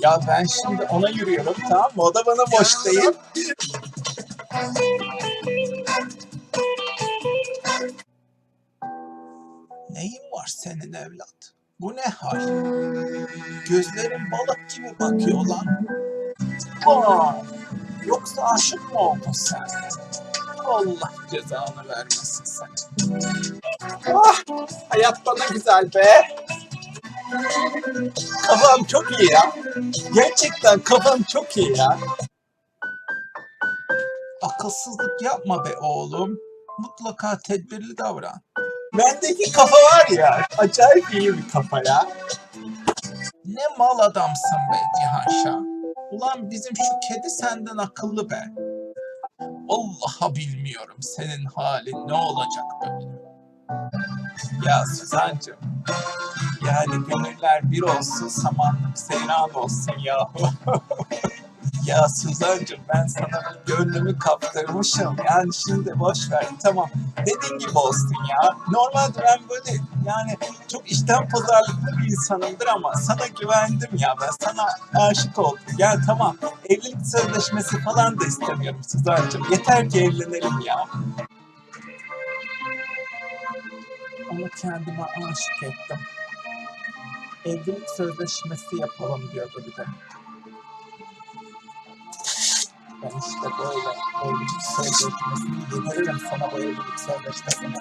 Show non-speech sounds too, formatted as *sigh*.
Ya ben şimdi ona yürüyorum tamam mı? O da bana boş değil. Neyin var senin evlat? Bu ne hal? Gözlerin balık gibi bakıyor lan. Aa, yoksa aşık mı oldun sen? Allah cezanı vermesin seni. Ah, hayat bana güzel be. Kafam çok iyi ya. Gerçekten kafam çok iyi ya. Akılsızlık yapma be oğlum. Mutlaka tedbirli davran. Bendeki kafa var ya, acayip iyi bir kafa ya. Ne mal adamsın be Cihan. Ulan bizim şu kedi senden akıllı be. Allah'a bilmiyorum senin halin ne olacak böyle. Ya Suzancığım, yani gönüller bir olsun, samanlık seyran olsun yahu. *laughs* ya Suzancığım ben sana gönlümü kaptırmışım. Yani şimdi boş ver tamam. Dediğin gibi olsun ya. Normalde ben böyle yani çok işten pazarlıklı bir insanımdır ama sana güvendim ya. Ben sana aşık oldum. Yani tamam evlilik sözleşmesi falan da istemiyorum Suzancığım. Yeter ki evlenelim ya. Onu kendime aşık ettim. Evlilik sözleşmesi yapalım diyordu bir de. Ben işte böyle evlilik sözleşmesini yediririm sana bu evlilik sözleşmesini.